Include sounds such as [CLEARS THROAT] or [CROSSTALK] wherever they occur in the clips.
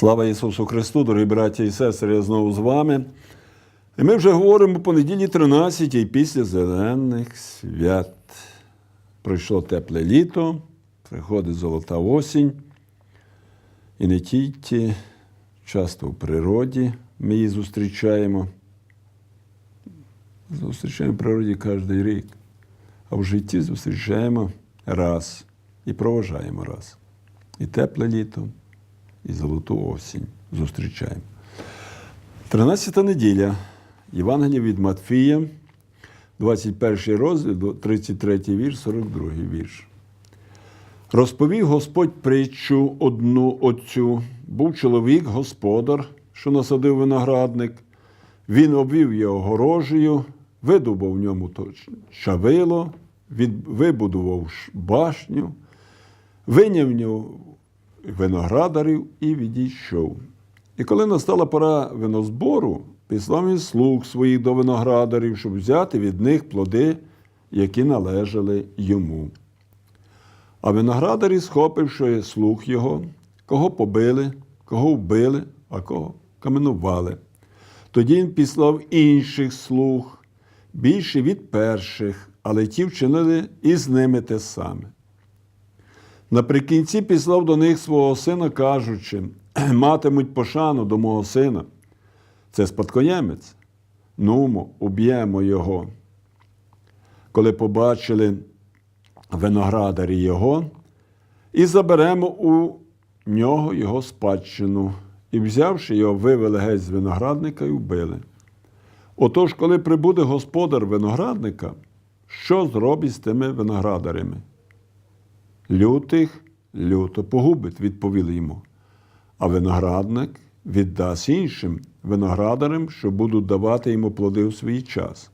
Слава Ісусу Христу, дорогі браті і сестри, я знову з вами. І ми вже говоримо по неділі 13 і після зелених свят. Пройшло тепле літо, приходить золота осінь. І не тільки часто в природі ми її зустрічаємо. Зустрічаємо в природі кожен рік, а в житті зустрічаємо раз і проважаємо раз. І тепле літо, і золоту осінь зустрічаємо. 13 неділя. Євангелія від Матфія, 21 розділ, 33 вірш, 42 вірш. Розповів Господь притчу одну отцю. Був чоловік, господар, що насадив виноградник. Він обвів його горожею, видобув в ньому чавило, вибудував башню, виняв виноградарів і відійшов. І коли настала пора винозбору, післав він слуг своїх до виноградарів, щоб взяти від них плоди, які належали йому. А виноградарі, схопивши слуг його, кого побили, кого вбили, а кого каменували. Тоді він післав інших слуг, більше від перших, але ті вчинили і з ними те саме. Наприкінці післав до них свого сина, кажучи, матимуть пошану до мого сина. Це спадкоємець. Нумо, уб'ємо його. Коли побачили виноградарі його, і заберемо у нього його спадщину, і, взявши його, вивели геть з виноградника і вбили. Отож, коли прибуде господар виноградника, що зробить з тими виноградарями? Лютих люто погубить, відповіли йому. А виноградник віддасть іншим виноградарям, що будуть давати йому плоди у свій час.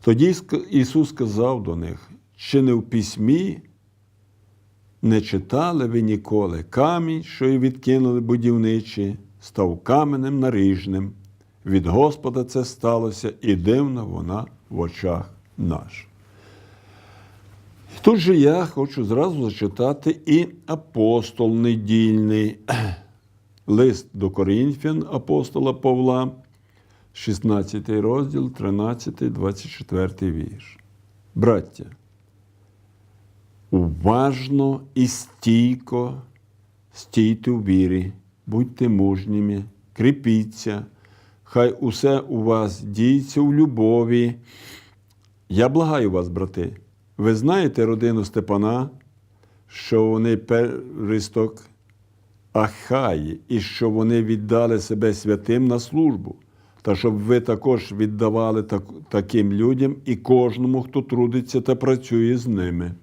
Тоді Ісус сказав до них: чи не в письмі не читали ви ніколи камінь, що й відкинули будівничі, став каменем наріжним. Від Господа це сталося, і дивна вона в очах наших. Тут же я хочу зразу зачитати і апостол недільний [CLEARS THROAT] лист до Корінфян апостола Павла, 16 розділ, 13, 24 вірш. Браття, уважно і стійко стійте у вірі, будьте мужніми, кріпіться, хай усе у вас діється у любові. Я благаю вас, брати. Ви знаєте родину Степана, що вони пересток Ахаї, і що вони віддали себе святим на службу, та щоб ви також віддавали так, таким людям і кожному, хто трудиться та працює з ними.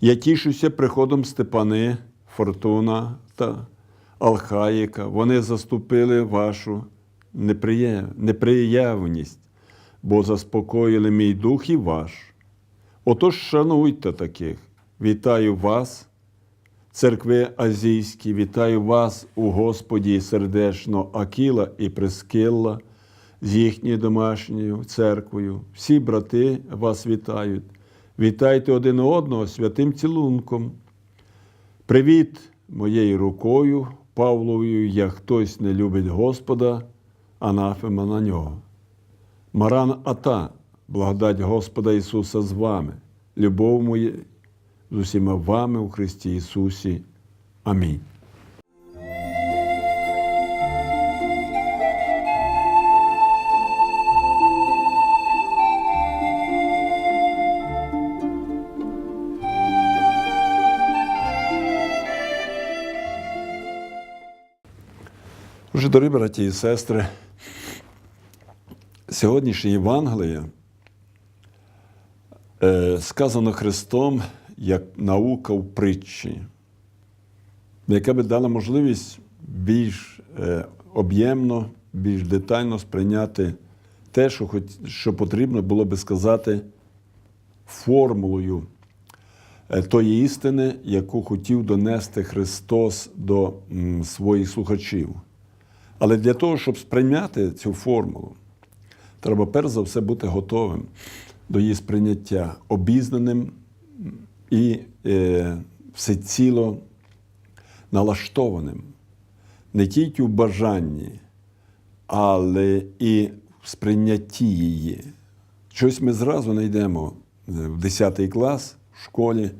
Я тішуся приходом Степани, Фортуна та Алхаїка. Вони заступили вашу неприявність, бо заспокоїли мій дух і ваш. Отож, шануйте таких. Вітаю вас, церкви азійські, вітаю вас у Господі сердечно Акіла і Прескилла з їхньою домашньою церквою. Всі брати вас вітають. Вітайте один одного святим цілунком. Привіт моєю рукою, Павловою, як хтось не любить Господа, анафема на нього. Маран Ата, благодать Господа Ісуса з вами, любов моя з усіма вами у Христі Ісусі. Амінь. Дорогі браті і сестри, сьогоднішнє Євангеліє сказано Христом як наука в притчі, яка би дала можливість більш е, об'ємно, більш детально сприйняти те, що, хоч, що потрібно було би сказати формулою е, тої істини, яку хотів донести Христос до своїх слухачів. Але для того, щоб сприйняти цю формулу, треба перш за все бути готовим до її сприйняття, обізнаним і е, всеціло налаштованим не тільки в бажанні, але і в сприйнятті її. Щось ми зразу не йдемо в 10 клас в школі,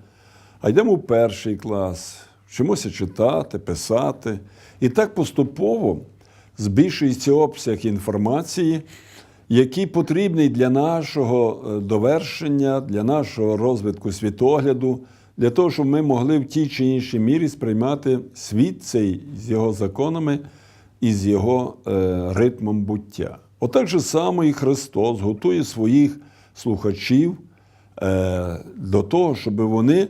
а йдемо в перший клас, вчимося читати, писати. І так поступово збільшується обсяг інформації, який потрібний для нашого е, довершення, для нашого розвитку світогляду, для того, щоб ми могли в тій чи іншій мірі сприймати світ цей з його законами і з його е, ритмом буття. Отак же само і Христос готує своїх слухачів е, до того, щоб вони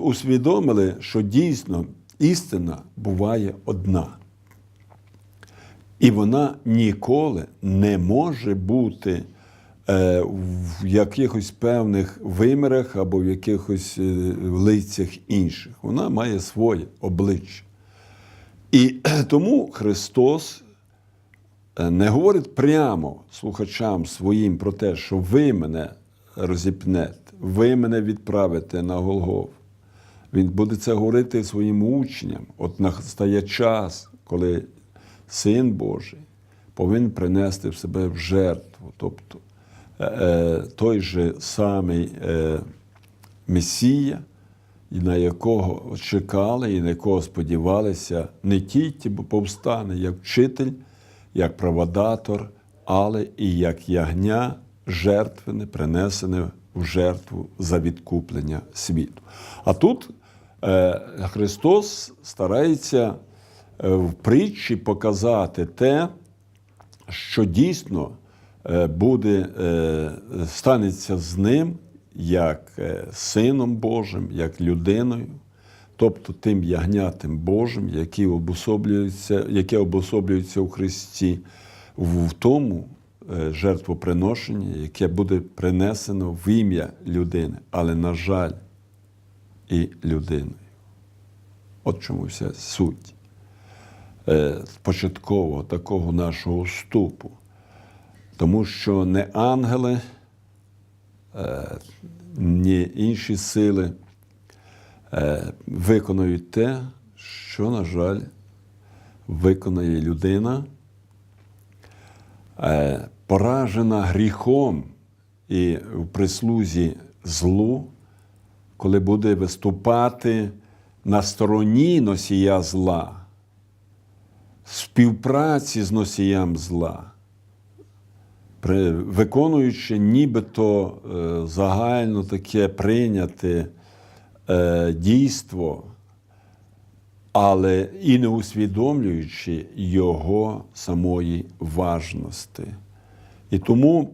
усвідомили, що дійсно істина буває одна. І вона ніколи не може бути е, в якихось певних вимірах або в якихось е, лицях інших. Вона має своє обличчя. І тому Христос е, не говорить прямо слухачам своїм про те, що ви мене розіпнете, ви мене відправите на Голгоф. Він буде це говорити своїм учням. От настає час, коли Син Божий повинен принести в себе в жертву. Тобто е, е, той же самий е, Месія, на якого чекали і на якого сподівалися не тільки бо повстане як вчитель, як праводатор, але і як ягня жертвене, принесене в жертву за відкуплення світу. А тут Христос старається в притчі показати те, що дійсно е, буде, е, станеться з ним як е, Сином Божим, як людиною, тобто тим ягнятим Божим, який обособлюється, яке обособлюється у Христі, в тому е, жертвоприношенні, яке буде принесено в ім'я людини, але, на жаль, і людиною. От чому вся суть е, початкового такого нашого вступу. Тому що не ангели, е, ні інші сили е, виконують те, що, на жаль, виконає людина, е, поражена гріхом і в прислузі злу, коли буде виступати на стороні носія зла, співпраці з носіям зла, виконуючи нібито е, загально таке прийняте е, дійство, але і не усвідомлюючи його самої важності. І тому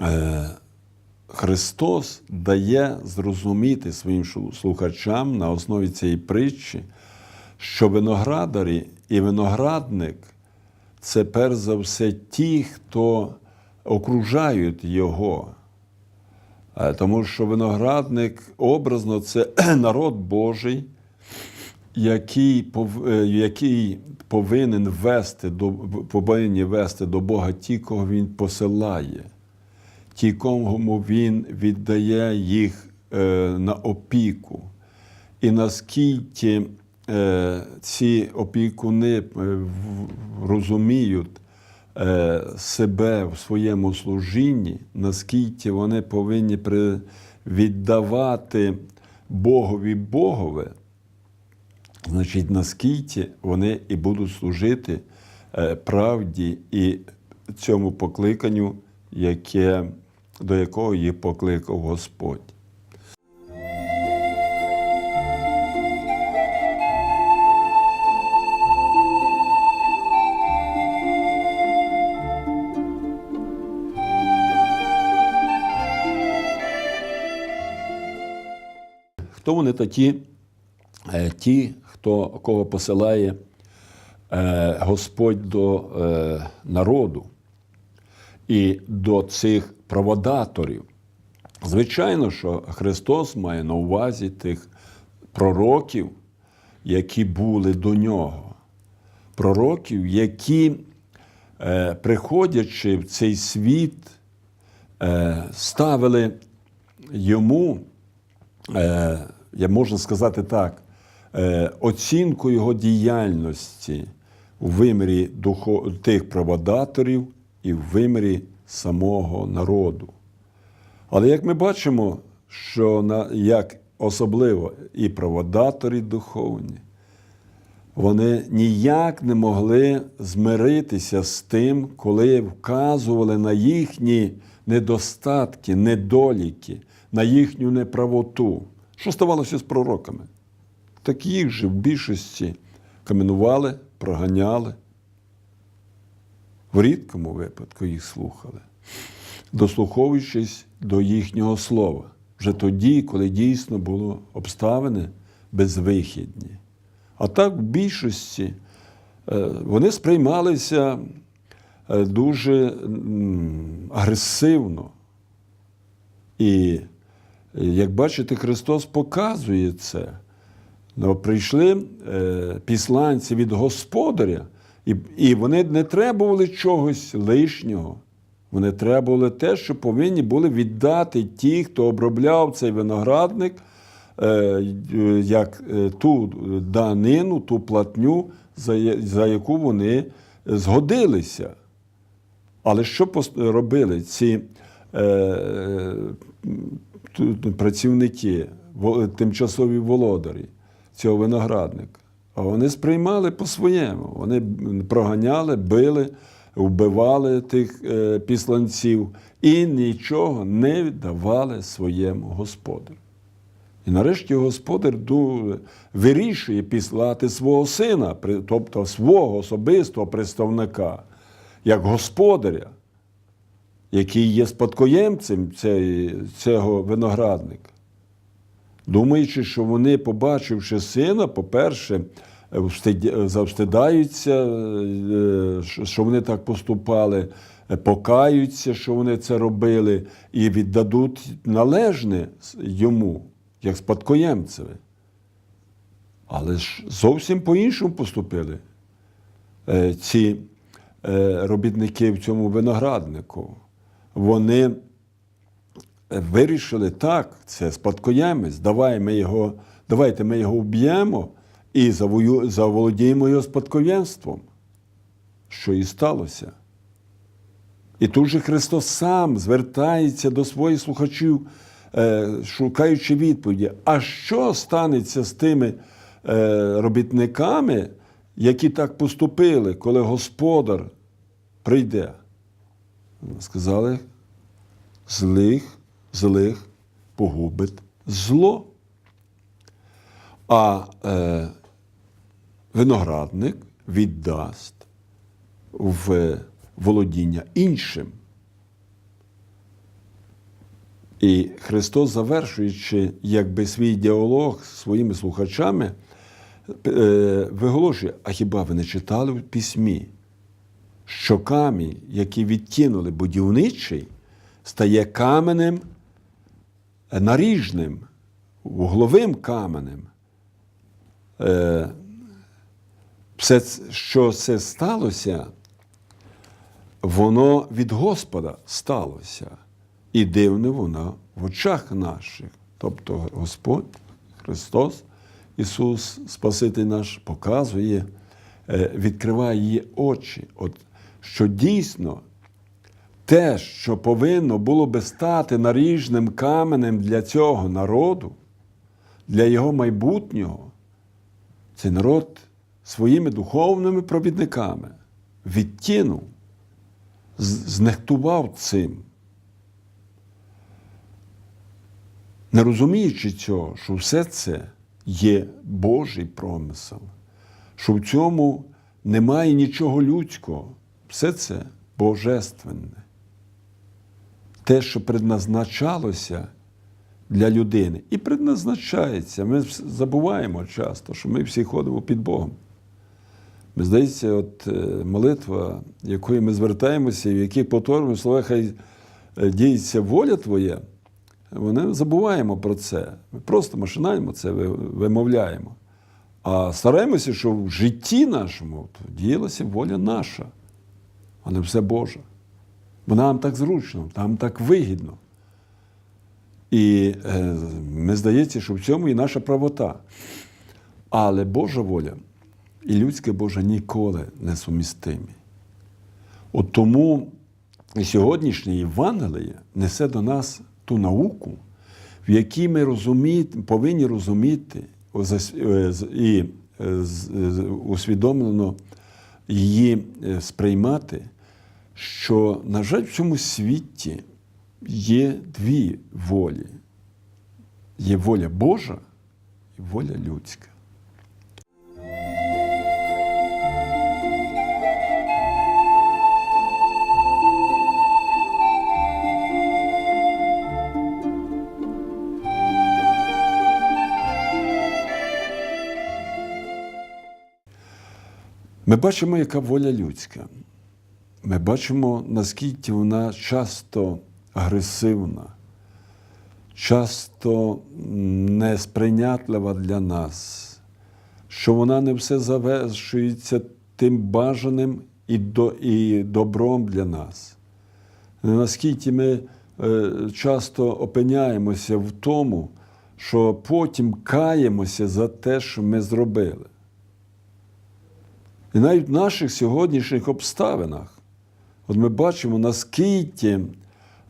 е, Христос дає зрозуміти своїм слухачам на основі цієї притчі, що виноградарі і виноградник це перш за все ті, хто окружають його. Тому що виноградник образно це [CLEARS THROAT] народ Божий, який, е, який повинен вести до, повинні вести до Бога ті, кого Він посилає, ті, кому Він віддає їх е, на опіку. І наскільки ці опікуни е, розуміють е, себе в своєму служінні, наскільки вони повинні віддавати Богові Богове, значить, наскільки вони і будуть служити е, правді і цьому покликанню, яке, до якого їх покликав Господь. Хто вони такі? Е, Ті, хто кого посилає е, Господь до е, народу і до цих проводаторів. Звичайно, що Христос має на увазі тих пророків, які були до нього. Пророків, які, приходячи в цей світ, ставили йому, я можна сказати так, е, оцінку його діяльності у вимірі духо, тих праводаторів і в вимірі самого народу. Але як ми бачимо, що на, як особливо і праводаторі духовні, вони ніяк не могли змиритися з тим, коли вказували на їхні недостатки, недоліки, на їхню неправоту. Що ставалося з пророками? Так їх же в більшості каменували, проганяли. В рідкому випадку їх слухали, дослуховуючись до їхнього слова, вже тоді, коли дійсно були обставини безвихідні. А так в більшості е, вони сприймалися е, дуже агресивно. І, як бачите, Христос показує це. Ну, прийшли е, післанці від господаря, і, і вони не требували чогось лишнього. Вони требували те, що повинні були віддати ті, хто обробляв цей виноградник, е, е, як ту данину, ту платню, за, яку вони згодилися. Але що робили ці працівники, тимчасові володарі цього виноградника? А вони сприймали по-своєму. Вони проганяли, били, вбивали тих е, післанців і нічого не віддавали своєму господарю. І нарешті господар вирішує післати свого сина, тобто свого особистого представника, як господаря, який є спадкоємцем цього виноградника. Думаючи, що вони, побачивши сина, по-перше, завстидаються, е, що- вони так поступали, покаються, що вони це робили, і віддадуть належне йому, як спадкоємцеві. Але ж зовсім по-іншому поступили е, ці е, робітники в цьому винограднику. Вони вирішили так, це спадкоємець, давай ми його, давайте ми його вб'ємо і завою, заволодіємо його спадкоємством. Що і сталося. І тут же Христос сам звертається до своїх слухачів, е, шукаючи відповіді, а що станеться з тими е, робітниками, які так поступили, коли господар прийде? Сказали, злих, злих погубить зло. А е, виноградник віддасть в володіння іншим. І Христос, завершуючи якби свій діалог з своїми слухачами, е, виголошує: а хіба ви не читали в письмі, що камінь, який відкинули будівничий, стає каменем наріжним, вугловим каменем. Е, все, що це сталося, воно від Господа сталося. І дивне воно в очах наших. Тобто Господь Христос, Ісус, Спаситель наш, показує, е, відкриває її очі, От, що дійсно те, що повинно було би стати наріжним каменем для цього народу, для його майбутнього, цей народ своїми духовними провідниками відтінув, знехтував цим. Не розуміючи цього, що все це є Божий промисел, що в цьому немає нічого людського, все це божественне. Те, що предназначалося для людини, і предназначається. Ми забуваємо часто, що ми всі ходимо під Богом. Ми здається, от е, молитва, якою ми звертаємося, і в яких повторюємо слова, хай е, діється воля Твоя, вони забуваємо про це. Ми просто машинально це вимовляємо. А стараємося, щоб в житті нашому діялася воля наша, а не все Боже. Бо нам так зручно, нам так вигідно. І е, ми здається, що в цьому і наша правота. Але Божа воля і людська Божа ніколи не сумістимі. От тому і сьогоднішнє Євангеліє несе до нас ту науку, в якій ми розумі... повинні розуміти е, і е, з- усвідомлено її е, сприймати, що, на жаль, в цьому світі є дві волі: є воля Божа і воля людська. Ми бачимо, яка воля людська. Ми бачимо, наскільки вона часто агресивна, часто несприйнятлива для нас, що вона не все завершується тим бажаним і, до, і добром для нас. Наскільки ми е, часто опиняємося в тому, що потім каємося за те, що ми зробили. І навіть в наших сьогоднішніх обставинах, от ми бачимо, наскільки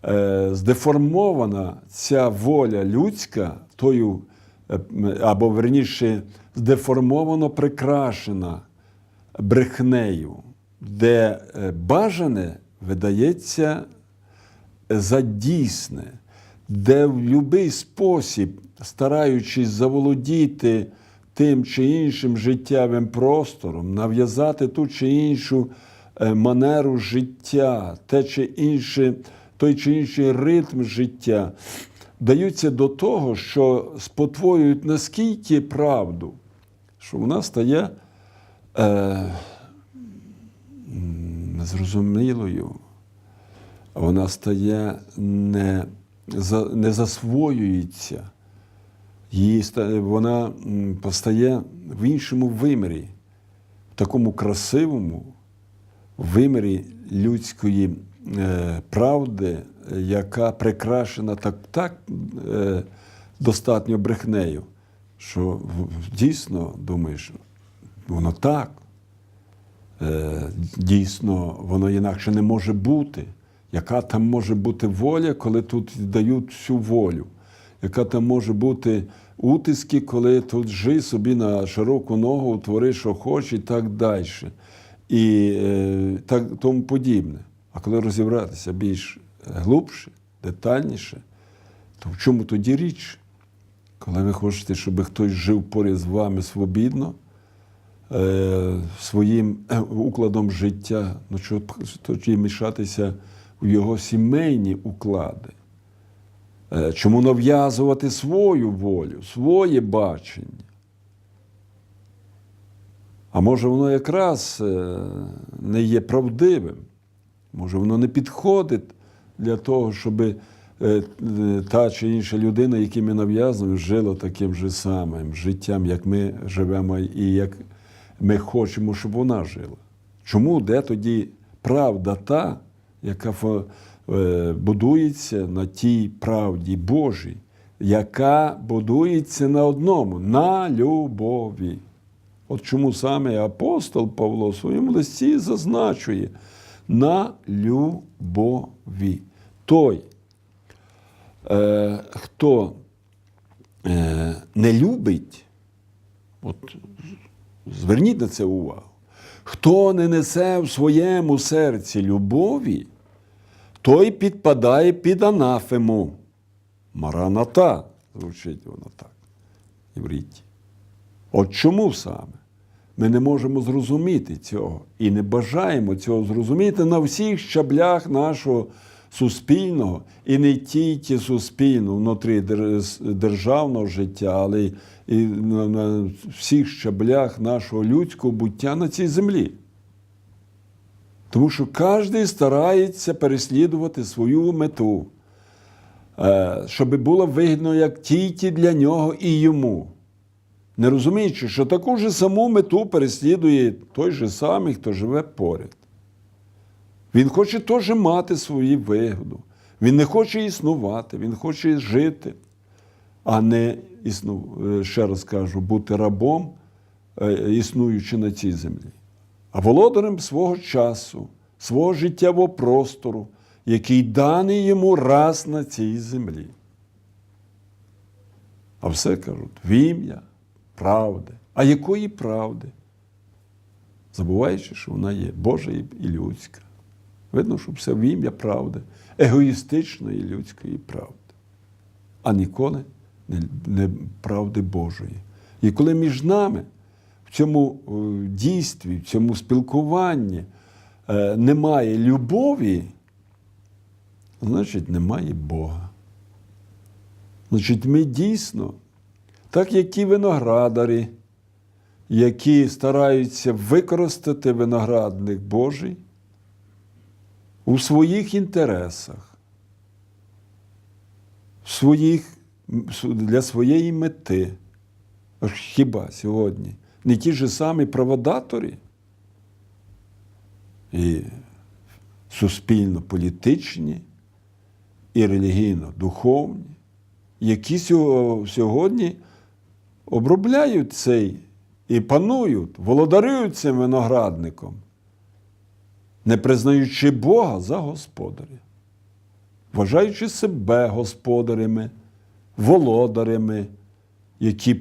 е, здеформована ця воля людська, тою, е, або верніше, здеформовано прикрашена брехнею, де е, бажане видається за дійсне, де в будь-який спосіб, стараючись заволодіти тим чи іншим життєвим простором, нав'язати ту чи іншу е, манеру життя, те чи інше, той чи інший ритм життя, даються до того, що спотворюють наскільки правду, що вона стає е, незрозумілою, вона стає не, не засвоюється. Її вона постає в іншому вимірі, в такому красивому вимірі людської е, правди, яка прикрашена так, так е, достатньо брехнею, що дійсно думаєш, воно так. Е, дійсно, воно інакше не може бути. Яка там може бути воля, коли тут дають всю волю? Яка там може бути утиски, коли тут жи собі на широку ногу, твори, що хочеш, і так далі. І е, так тому подібне. А коли розібратися більш глибше, детальніше, то в чому тоді річ? Коли ви хочете, щоб хтось жив поряд з вами свобідно, е, своїм е, укладом життя, ну що тоді мішатися в його сімейні уклади? Чому нав'язувати свою волю, своє бачення? А може, воно якраз е, не є правдивим, може, воно не підходить для того, щоб е, та чи інша людина, якій ми нав'язуємо, жила таким же самим життям, як ми живемо і як ми хочемо, щоб вона жила. Чому де тоді правда та, яка е, будується на тій правді Божій, яка будується на одному на любові? От чому саме апостол Павло в своєму листі зазначує на любові. Той, е, хто е, не любить, от зверніть на це увагу, хто не несе в своєму серці любові, той підпадає під анафему. Мараната, звучить вона так, івриті. От чому саме? Ми не можемо зрозуміти цього і не бажаємо цього зрозуміти на всіх щаблях нашого суспільного і не тільки суспільного внутрі державного життя, але і на, всіх щаблях нашого людського буття на цій землі. Тому що кожен старається переслідувати свою мету, е, щоб було вигідно як тільки для нього і йому не розуміючи, що таку ж саму мету переслідує той же самий, хто живе поряд. Він хоче теж мати свою вигоду. Він не хоче існувати, він хоче жити, а не е, ще раз кажу, бути рабом е, існуючи на цій землі, а володарем свого часу, свого життєвого простору, який даний йому раз на цій землі. А все кажуть в ім'я правди. А якої правди? Забуваючи, що вона є Божа і людська. Видно, що все в ім'я правди, егоїстичної людської правди, а ніколи не, не правди Божої. І коли між нами в цьому е, дійстві, в цьому спілкуванні е, немає любові, значить немає Бога. Значить, ми дійсно, так як ті виноградарі, які стараються використати виноградник Божий у своїх інтересах, своїх, для своєї мети. Хіба сьогодні не ті ж самі праводаторі і суспільно-політичні, і релігійно-духовні, які сьо- сьогодні обробляють цей і панують, володарюють цим виноградником, не признаючи Бога за господаря, вважаючи себе господарями, володарями, які,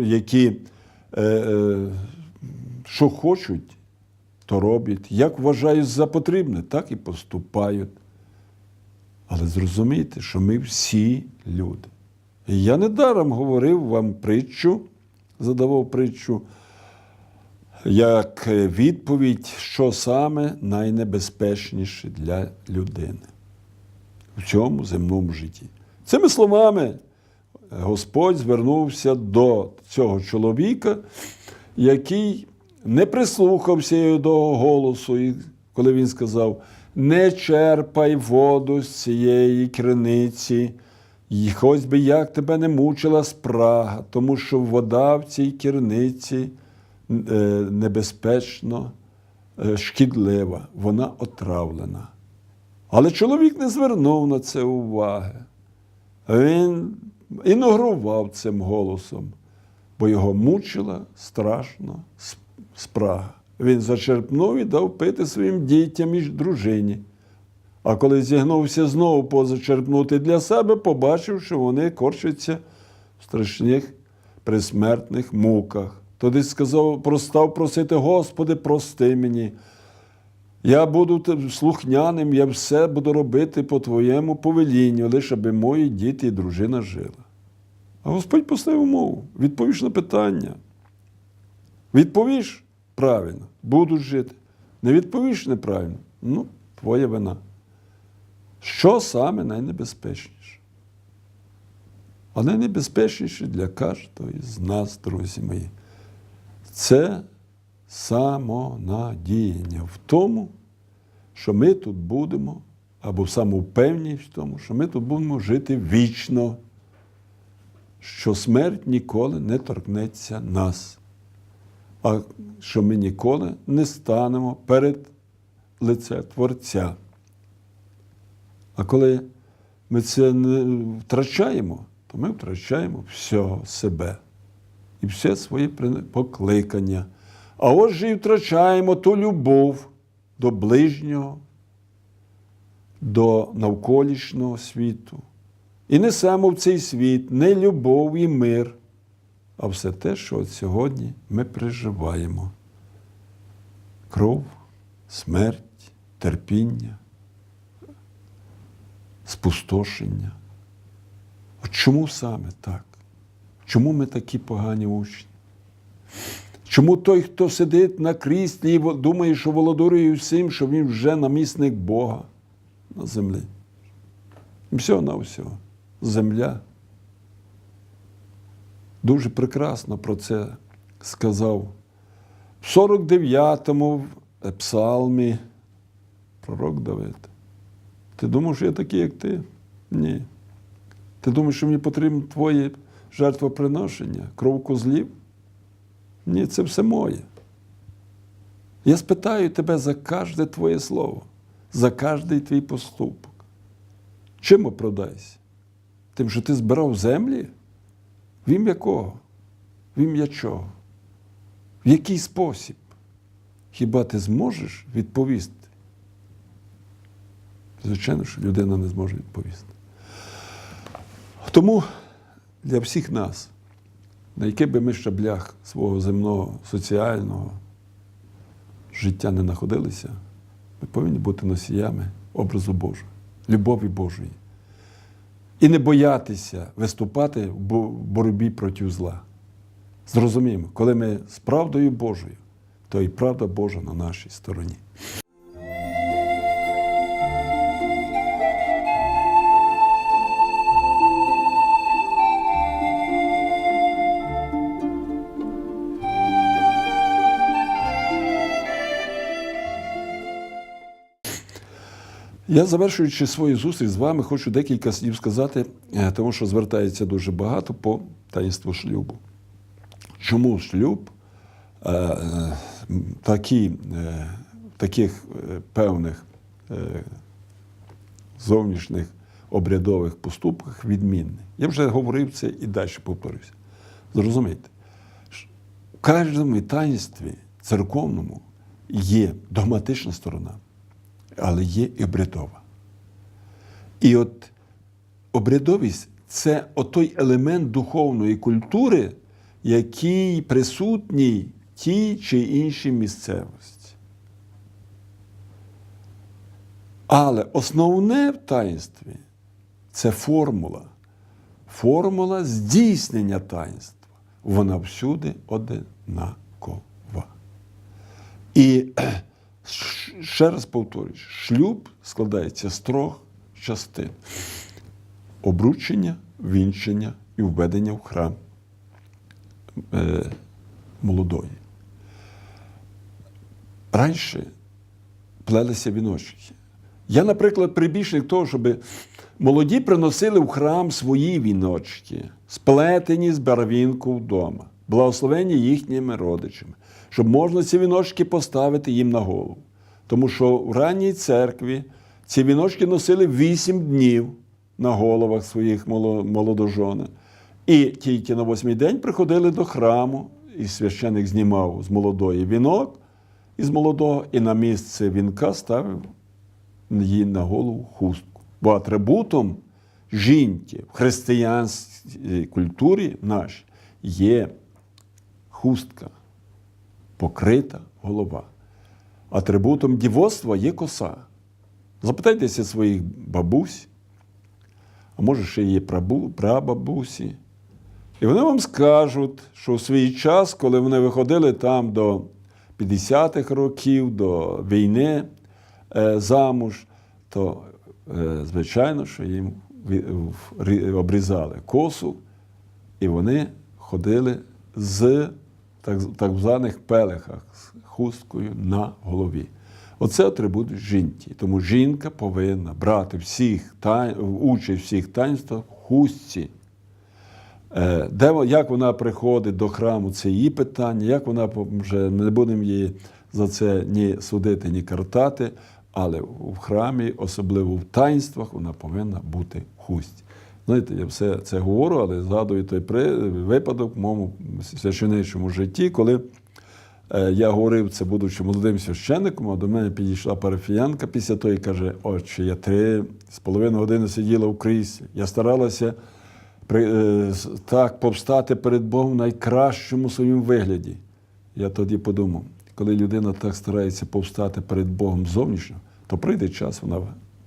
які е, е, що хочуть, то роблять, як вважають за потрібне, так і поступають. Але зрозумійте, що ми всі люди. Я недаром говорив вам притчу, задавав притчу, як відповідь, що саме найнебезпечніше для людини в цьому земному житті. Цими словами Господь звернувся до цього чоловіка, який не прислухався до голосу, і коли він сказав: не черпай воду з цієї криниці, і хоч би як тебе не мучила спрага, тому що вода в цій криниці е, небезпечно е, шкідлива, вона отравлена. Але чоловік не звернув на це уваги. Він ігнорував цим голосом, бо його мучила страшно спрага. Він зачерпнув і дав пити своїм дітям і дружині. А коли зігнувся знову позачерпнути для себе, побачив, що вони корчаться в страшних присмертних муках. Тоді сказав, простав просити, Господи, прости мені. Я буду слухняним, я все буду робити по Твоєму повелінню, лише аби мої діти і дружина жила. А Господь поставив умову, відповіш на питання. Відповіш правильно, будуть жити. Не відповіш неправильно, ну, твоя вина. Що саме найнебезпечніше? А найнебезпечніше для кожного з нас, друзі мої, це самонадіяння в тому, що ми тут будемо, або самовпевність в тому, що ми тут будемо жити вічно, що смерть ніколи не торкнеться нас, а що ми ніколи не станемо перед лице Творця. А коли ми це не втрачаємо, то ми втрачаємо всього себе і все своє покликання. А отже, і втрачаємо ту любов до ближнього, до навколишнього світу. І несемо в цей світ не любов і мир, а все те, що от сьогодні ми переживаємо. Кров, смерть, терпіння, спустошення. От чому саме так? Чому ми такі погані учні? Чому той, хто сидить на кріслі і думає, що володарює всім, що він вже намісник Бога на землі? Всього на всього. Земля. Дуже прекрасно про це сказав в 49-му псалмі пророк Давид. Ти думав, що я такий, як ти? Ні. Ти думаєш, що мені потрібно твоє жертвоприношення, кров козлів? Ні, це все моє. Я спитаю тебе за кожне твоє слово, за кожний твій поступок. Чим оправдайся? Тим, що ти збирав землі? В ім'я кого? В ім'я чого? В який спосіб? Хіба ти зможеш відповісти? Звичайно, що людина не зможе відповісти. Тому для всіх нас, на яких би ми щаблях свого земного, соціального життя не знаходилися, ми повинні бути носіями образу Божого, любові Божої. І не боятися виступати в боротьбі проти зла. Зрозуміємо, коли ми з правдою Божою, то і правда Божа на нашій стороні. Я, завершуючи свою зустріч з вами, хочу декілька слів сказати, е, тому що звертається дуже багато по таїнству шлюбу. Чому шлюб е, е, такі, таких певних зовнішніх обрядових поступках відмінний? Я вже говорив це і далі повторюся. Зрозумійте, в кожному таїнстві церковному є догматична сторона але є і обрядова. І от обрядовість це отой елемент духовної культури, який присутній тій чи іншій місцевості. Але основне в таїнстві це формула. Формула здійснення таїнства. Вона всюди одинакова. І ще раз повторюю, шлюб складається з трьох частин: обручення, вінчення і введення в храм е, молодої. Раніше плелися віночки. Я, наприклад, прибічник того, щоб молоді приносили в храм свої віночки, сплетені з барвінку вдома, благословені їхніми родичами, щоб можна ці віночки поставити їм на голову. Тому що в ранній церкві ці віночки носили вісім днів на головах своїх моло- молодожони. І тільки на восьмий день приходили до храму, і священик знімав з молодої вінок із молодого, і на місце вінка ставив їй на голову хустку. Бо атрибутом жінки в християнській культурі нашій є хустка, покрита голова. Атрибутом дівоцтва є коса. Запитайтеся своїх бабусь, а може ще є прабу, прабабусі. І вони вам скажуть, що у свій час, коли вони виходили там до 50-х років, до війни е, замуж, то, е, звичайно, що їм обрізали косу, і вони ходили з так, так званих пелехах з хусткою на голові. Оце атрибут жінки. Тому жінка повинна брати всіх тай, участь всіх таїнствах в хустці. Е, Де, як вона приходить до храму, це її питання, як вона вже не будемо її за це ні судити, ні картати, але в храмі, особливо в таїнствах, вона повинна бути в хустці. Знаєте, я все це говорю, але згадую той випадок в моєму священичому житті, коли е, я говорив це, будучи молодим священником, а до мене підійшла парафіянка після того і каже: Отче, я три з половиною години сиділа в кріслі. Я старалася е, так повстати перед Богом в найкращому своєму вигляді. Я тоді подумав, коли людина так старається повстати перед Богом зовнішньо, то прийде час, вона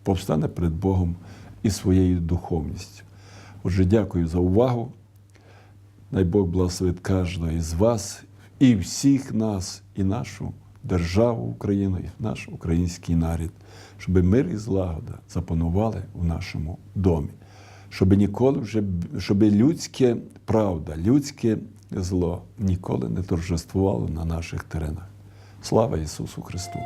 повстане перед Богом і своєю духовністю. Отже, дякую за увагу. Най Бог благословить кожного із вас і всіх нас, і нашу державу Україну, і наш український народ, щоб мир і злагода запанували в нашому домі, щоб ніколи вже щоб людське правда, людське зло ніколи не торжествувало на наших теренах. Слава Ісусу Христу!